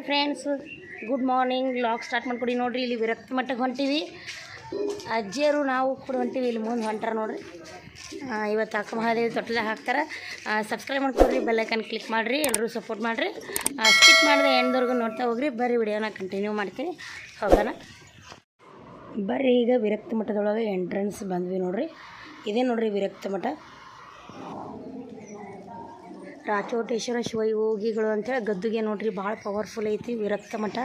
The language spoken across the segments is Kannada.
Hi friends good morning lock start ಮಾಡ್ಕೊಡಿ. ನೋಡಿರಿ, ಇಲ್ಲಿ ವಿರಕ್ತ ಮಟ್ಟಕ್ಕೆ ಹೊಂಟೀವಿ. ಅಜ್ಜಿಯರು ನಾವು ಕೂಡ ಹೊಂಟೀವಿ. ಇಲ್ಲಿ ಮುಂದೆ ಹೊಂಟಾರ ನೋಡಿರಿ. ಇವತ್ತು ಅಕ್ಕ ಮಹಾದೇವಿ ತೊಟ್ಟದಾಗ ಹಾಕ್ತಾರೆ. ಸಬ್ಸ್ಕ್ರೈಬ್ ಮಾಡ್ಕೊಡ್ರಿ ಬೆಲ್ಲೈಕನ್ ಕ್ಲಿಕ್ ಮಾಡಿರಿ ಎಲ್ಲರೂ ಸಪೋರ್ಟ್ ಮಾಡಿರಿ. ಸ್ಕಿಪ್ ಮಾಡಿದೆ ಎಂಡ್ವರೆಗೂ ನೋಡ್ತಾ ಹೋಗ್ರಿ. ಬರ್ರಿ ವಿಡಿಯೋನ ಕಂಟಿನ್ಯೂ ಮಾಡ್ತೀನಿ. ಹೋಗೋಣ. ಬರ್ರಿ, ಈಗ ವಿರಕ್ತ ಮಠದೊಳಗೆ ಎಂಟ್ರೆನ್ಸ್ ಬಂದ್ವಿ ನೋಡ್ರಿ. ಇದೇ ನೋಡ್ರಿ ವಿರಕ್ತ ಮಠ. ರಾಚೋಟೇಶ್ವರ ಶಿವಯೋಗಿಗಳು ಅಂತೇಳಿ ಗದ್ದುಗೆ ನೋಡ್ರಿ, ಭಾಳ ಪವರ್ಫುಲ್ ಐತಿ, ವಿರಕ್ತ ಮಠ.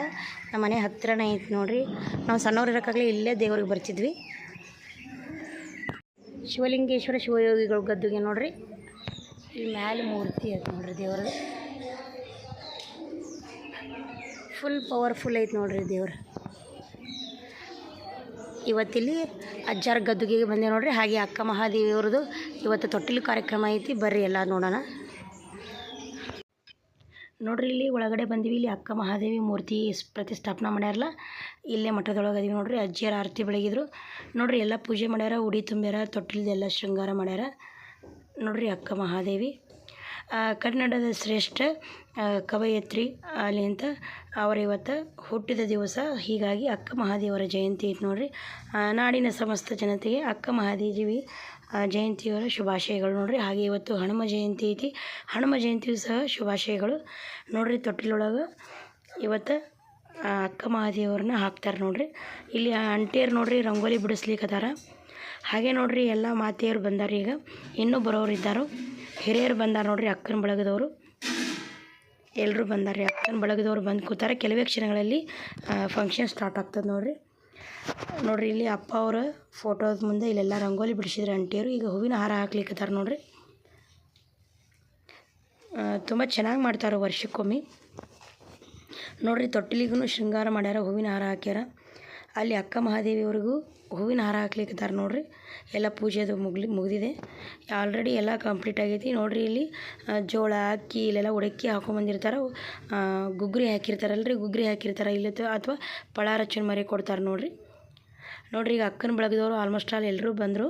ನಮ್ಮ ಮನೆ ಹತ್ತಿರನೇ ಐತಿ ನೋಡ್ರಿ. ನಾವು ಸಣ್ಣವ್ರು ಇರೋಕ್ಕಾಗಲೇ ಇಲ್ಲೇ ದೇವ್ರಿಗೆ ಬರ್ತಿದ್ವಿ. ಶಿವಲಿಂಗೇಶ್ವರ ಶಿವಯೋಗಿಗಳು ಗದ್ದುಗೆ ನೋಡ್ರಿ. ಇಲ್ಲಿ ಮ್ಯಾಲೆ ಮೂರ್ತಿ ಐತೆ ನೋಡ್ರಿ ದೇವ್ರದ್ದು ಫುಲ್ ಪವರ್ಫುಲ್ ಐತಿ ನೋಡ್ರಿ ದೇವ್ರು. ಇವತ್ತಿಲ್ಲಿ ಅಜ್ಜಾರ ಗದ್ದುಗೆಗೆ ಬಂದೆ ನೋಡ್ರಿ. ಹಾಗೆ ಅಕ್ಕ ಮಹಾದೇವಿಯವ್ರದ್ದು ಇವತ್ತು ತೊಟ್ಟಿಲು ಕಾರ್ಯಕ್ರಮ ಐತಿ. ಬರ್ರಿ ಎಲ್ಲ ನೋಡೋಣ. ನೋಡ್ರಿ, ಇಲ್ಲಿ ಒಳಗಡೆ ಬಂದ್ವಿ. ಇಲ್ಲಿ ಅಕ್ಕ ಮಹಾದೇವಿ ಮೂರ್ತಿ ಪ್ರತಿಷ್ಠಾಪನೆ ಮಾಡ್ಯಾರಲ್ಲ, ಇಲ್ಲೇ ಮಠದೊಳಗೆ ಅದೀವಿ ನೋಡ್ರಿ. ಅಜ್ಜಿಯರ ಆರತಿ ಬೆಳಗಿದ್ರು. ನೋಡ್ರಿ, ಎಲ್ಲ ಪೂಜೆ ಮಾಡ್ಯಾರ, ಉಡಿ ತುಂಬ್ಯಾರ, ತೊಟ್ಟಿಲ್ದೆಲ್ಲ ಶೃಂಗಾರ ಮಾಡ್ಯಾರ. ನೋಡ್ರಿ, ಅಕ್ಕ ಮಹಾದೇವಿ. ಕನ್ನಡದ ಶ್ರೇಷ್ಠ ಕವಯತ್ರಿ ಅಲ್ಲಿ ಅಂತ ಅವರ ಇವತ್ತು ಹುಟ್ಟಿದ ದಿವಸ ಹೀಗಾಗಿ ಅಕ್ಕ ಮಹಾದೇವರ ಜಯಂತಿ ಇತ್ತು ನೋಡಿರಿ. ನಾಡಿನ ಸಮಸ್ತ ಜನತೆಗೆ ಅಕ್ಕ ಮಹಾದೇವಿ ಜಯಂತಿಯವರ ಶುಭಾಶಯಗಳು ನೋಡ್ರಿ. ಹಾಗೆ ಇವತ್ತು ಹನುಮ ಜಯಂತಿ ಐತಿ. ಹನುಮ ಜಯಂತಿಯು ಸಹ ಶುಭಾಶಯಗಳು ನೋಡಿರಿ. ತೊಟ್ಟಿಲೊಳಗೆ ಇವತ್ತು ಅಕ್ಕ ಮಹಾದೇವ್ರನ್ನ ಹಾಕ್ತಾರೆ ನೋಡಿರಿ. ಇಲ್ಲಿ ಅಂಟಿಯರು ನೋಡಿರಿ, ರಂಗೋಲಿ ಬಿಡಿಸ್ಲಿಕ್ಕದಾರ ಹಾಗೆ ನೋಡಿರಿ, ಎಲ್ಲ ಮಾತೆಯರು ಬಂದಾರ ಈಗ ಇನ್ನೂ ಬರೋರು ಇದ್ದಾರು ಹಿರಿಯರು ಬಂದಾರ ನೋಡ್ರಿ ಅಕ್ಕನ ಬಳಗದವರು. ಎಲ್ಲರೂ ಬಂದಾರೆ ಅಕ್ಕನ ಬಳಗದವ್ರು ಬಂದು ಕೂತಾರೆ. ಕೆಲವೇ ಕ್ಷಣಗಳಲ್ಲಿ ಫಂಕ್ಷನ್ ಸ್ಟಾರ್ಟ್ ಆಗ್ತದೆ ನೋಡ್ರಿ. ನೋಡ್ರಿ, ಇಲ್ಲಿ ಅಪ್ಪ ಅವರ ಫೋಟೋದ ಮುಂದೆ ಇಲ್ಲೆಲ್ಲ ರಂಗೋಲಿ ಬಿಡಿಸಿದ್ರೆ ಅಂಟಿಯರು ಈಗ ಹೂವಿನ ಹಾರ ಹಾಕ್ಲಿಕ್ಕತ್ತಾರ ನೋಡ್ರಿ. ತುಂಬ ಚೆನ್ನಾಗಿ ಮಾಡ್ತಾರೆ ವರ್ಷಕ್ಕೊಮ್ಮೆ. ನೋಡ್ರಿ ತೊಟ್ಟಿಲಿಗೂ ಶೃಂಗಾರ ಮಾಡ್ಯಾರ, ಹೂವಿನ ಹಾರ ಹಾಕ್ಯಾರ. ಅಲ್ಲಿ ಅಕ್ಕ ಮಹಾದೇವಿಯವ್ರಿಗೂ ಹೂವಿನ ಹಾರ ಹಾಕ್ಲಿಕ್ಕತ್ತಾರ ನೋಡಿರಿ. ಎಲ್ಲ ಪೂಜೆ ಅದು ಮುಗ್ಲಿ ಮುಗಿದಿದೆ. ಆಲ್ರೆಡಿ ಎಲ್ಲ ಕಂಪ್ಲೀಟ್ ಆಗೈತಿ. ನೋಡಿರಿ ಇಲ್ಲಿ ಜೋಳ ಅಕ್ಕಿ ಇಲ್ಲೆಲ್ಲ ಉಡಕ್ಕಿ ಹಾಕೊಂಬಂದಿರ್ತಾರೆ. ಗುಗ್ರಿ ಹಾಕಿರ್ತಾರಲ್ರಿ. ಗುಗ್ರಿ ಹಾಕಿರ್ತಾರೆ ಇಲ್ಲ ಅಥವಾ ಪಳಾರ ಚುನ್ಮರಿ ಕೊಡ್ತಾರೆ ನೋಡಿರಿ. ನೋಡ್ರಿ ಈಗ ಅಕ್ಕನ ಬಳಗದವರು ಆಲ್ಮೋಸ್ಟ್ ಆಲ್ ಎಲ್ಲರೂ ಬಂದರು.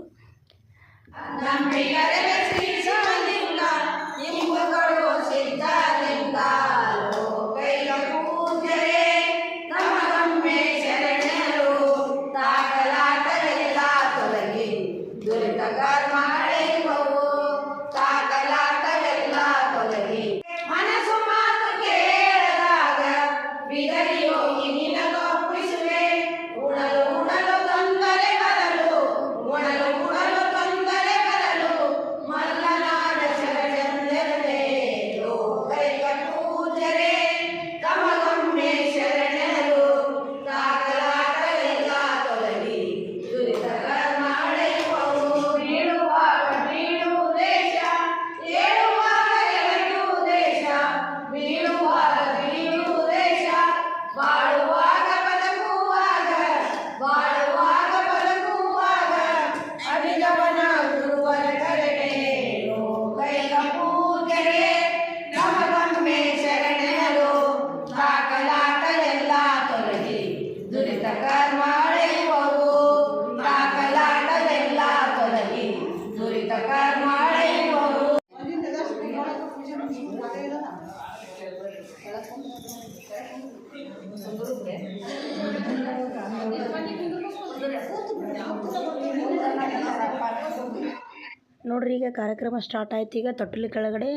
ನೋಡ್ರಿ, ಈಗ ಕಾರ್ಯಕ್ರಮ ಸ್ಟಾರ್ಟ್ ಆಯ್ತು. ಈಗ ತೊಟ್ಟಲಿ ಕೆಳಗಡೆ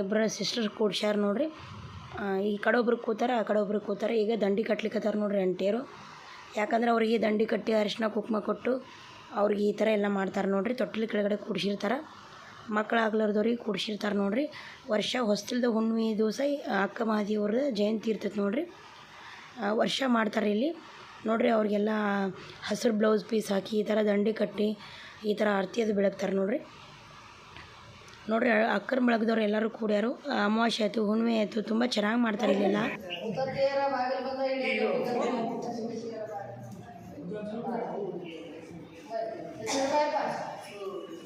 ಇಬ್ಬರ ಸಿಸ್ಟರ್ ಕೂಡ್ಸ್ಯಾರ ನೋಡ್ರಿ. ಈ ಕಡೆ ಒಬ್ರು ಕೂತಾರೆ, ಆ ಕಡೆ ಒಬ್ರು ಕೂತಾರೆ. ಈಗ ದಂಡಿ ಕಟ್ಲಿಕ್ಕತ್ತಾರ ನೋಡ್ರಿ ಅಂಟಿಯರು. ಯಾಕಂದ್ರೆ ಅವ್ರಿಗೆ ದಂಡಿ ಕಟ್ಟಿ ಅರಿಶಿನ ಕುಕ್ಮ ಕೊಟ್ಟು ಅವ್ರಿಗೆ ಈ ಥರ ಎಲ್ಲ ಮಾಡ್ತಾರೆ ನೋಡ್ರಿ. ತೊಟ್ಟಲಿ ಕೆಳಗಡೆ ಕೂಡ್ಸಿರ್ತಾರೆ. ಮಕ್ಕಳಾಗ್ಲಾರ್ದವ್ರಿಗೆ ಕೂಡ್ಸಿರ್ತಾರೆ ನೋಡಿರಿ. ವರ್ಷ ಹೊಸ್ತಿಲ್ದ ಹುಣ್ಣಿಮೆ ದಿವಸ ಅಕ್ಕ ಮಹಾದೇವ್ರ ಜಯಂತಿ ಇರ್ತೈತೆ ನೋಡಿರಿ. ವರ್ಷ ಮಾಡ್ತಾರೆ ಇಲ್ಲಿ. ನೋಡ್ರಿ ಅವ್ರಿಗೆಲ್ಲ ಹಸಿರು ಬ್ಲೌಸ್ ಪೀಸ್ ಹಾಕಿ, ಈ ಥರ ದಂಡಿ ಕಟ್ಟಿ, ಈ ಥರ ಆರತಿ ಅದು ಬೆಳಗ್ತಾರೆ ನೋಡ್ರಿ. ನೋಡ್ರಿ ಅಕ್ಕನ ಬೆಳಗ್ದವ್ರು ಎಲ್ಲರೂ ಕೂಡ್ಯಾರು. ಅಮಾವಾಸ್ಯೆ ಆಯಿತು, ಹುಣ್ಣಿಮೆ ಆಯಿತು, ತುಂಬ ಚೆನ್ನಾಗಿ ಮಾಡ್ತಾರೆ ಇಲ್ಲೆಲ್ಲ. Thank ನೀಲಮ್ಮ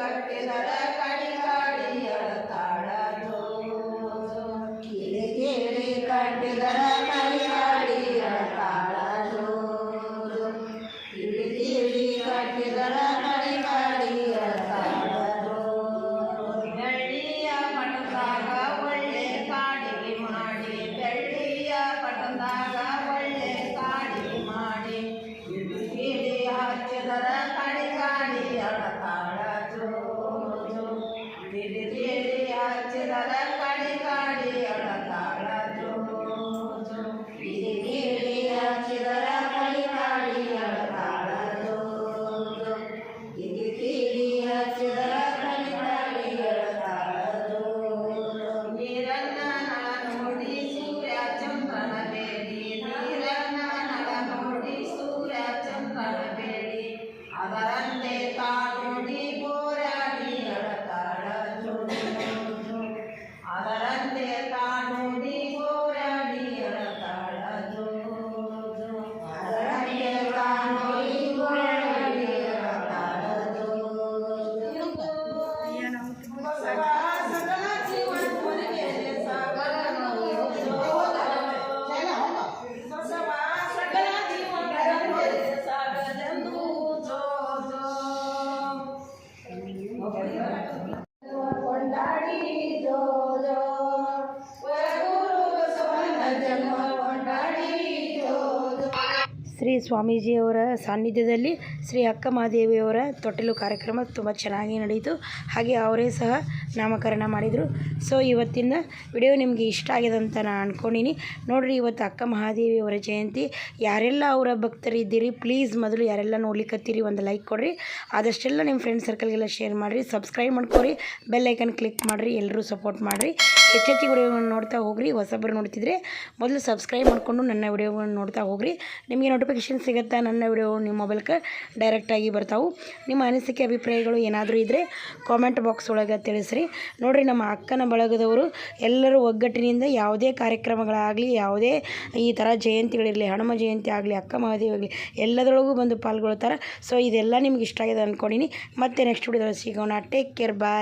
ಕಟ್ಟಿದರ ಕಡಿ ಹಚ್ಚಿದರ ಕಡಿ ಸ್ವಾಮೀಜಿಯವರ ಸಾನ್ನಿಧ್ಯದಲ್ಲಿ ಶ್ರೀ ಅಕ್ಕ ಮಹಾದೇವಿಯವರ ತೊಟ್ಟಿಲು ಕಾರ್ಯಕ್ರಮ ತುಂಬ ಚೆನ್ನಾಗಿ ನಡೆಯಿತು. ಹಾಗೆ ಅವರೇ ಸಹ ನಾಮಕರಣ ಮಾಡಿದರು. ಸೊ ಇವತ್ತಿನ ವಿಡಿಯೋ ನಿಮಗೆ ಇಷ್ಟ ಆಗಿದೆ ಅಂತ ನಾನು ಅಂದ್ಕೊಂಡಿನಿ ನೋಡಿರಿ, ಇವತ್ತು ಅಕ್ಕ ಮಹಾದೇವಿಯವರ ಜಯಂತಿ. ಯಾರೆಲ್ಲ ಅವರ ಭಕ್ತರಿದ್ದೀರಿ ಪ್ಲೀಸ್ ಮೊದಲು ಯಾರೆಲ್ಲ ನೋಡ್ಲಿಕ್ಕತ್ತೀರಿ ಒಂದು ಲೈಕ್ ಕೊಡಿರಿ. ಆದಷ್ಟೆಲ್ಲ ನಿಮ್ಮ ಫ್ರೆಂಡ್ ಸರ್ಕಲ್ಗೆಲ್ಲ ಶೇರ್ ಮಾಡಿರಿ. ಸಬ್ಸ್ಕ್ರೈಬ್ ಮಾಡ್ಕೊರಿ. ಬೆಲ್ಲೈಕನ್ ಕ್ಲಿಕ್ ಮಾಡಿರಿ. ಎಲ್ಲರೂ ಸಪೋರ್ಟ್ ಮಾಡಿರಿ. ಹೆಚ್ಚೆಚ್ಚಿಗೆ ವಿಡಿಯೋಗಳನ್ನ ನೋಡ್ತಾ ಹೋಗ್ರಿ, ಹೊಸಬ್ರು ನೋಡ್ತಿದ್ರೆ ಮೊದಲು ಸಬ್ಸ್ಕ್ರೈಬ್ ಮಾಡಿಕೊಂಡು ನನ್ನ ವಿಡಿಯೋಗಳನ್ನು ನೋಡ್ತಾ ಹೋಗ್ರಿ. ನಿಮಗೆ ನೋಟಿಫಿಕೇಷನ್ ಸಿಗುತ್ತಾ ನನ್ನ ವಿಡಿಯೋ ನಿಮ್ಮ ಮೊಬೈಲ್ಗೆ ಡೈರೆಕ್ಟಾಗಿ ಬರ್ತಾವೆ. ನಿಮ್ಮ ಅನಿಸಿಕೆ, ಅಭಿಪ್ರಾಯಗಳು ಏನಾದರೂ ಇದ್ದರೆ ಕಾಮೆಂಟ್ ಬಾಕ್ಸ್ ಒಳಗೆ ತಿಳಿಸ್ರಿ. ನೋಡಿರಿ ನಮ್ಮ ಅಕ್ಕನ ಬಳಗದವರು ಎಲ್ಲರೂ ಒಗ್ಗಟ್ಟಿನಿಂದ ಯಾವುದೇ ಕಾರ್ಯಕ್ರಮಗಳಾಗಲಿ, ಯಾವುದೇ ಈ ಥರ ಜಯಂತಿಗಳಿರಲಿ, ಹನುಮ ಜಯಂತಿ ಆಗಲಿ, ಅಕ್ಕ ಮಹಾದೇವಿ ಆಗಲಿ, ಎಲ್ಲದರೊಳಗೂ ಬಂದು ಪಾಲ್ಗೊಳ್ತಾರೆ. ಸೊ ಇದೆಲ್ಲ ನಿಮ್ಗೆ ಇಷ್ಟ ಆಗಿದೆ ಅಂದ್ಕೊಂಡಿನಿ ಮತ್ತೆ ನೆಕ್ಸ್ಟ್ ವಿಡಿಯೋದಲ್ಲಿ ಸಿಗೋಣ. Take care bye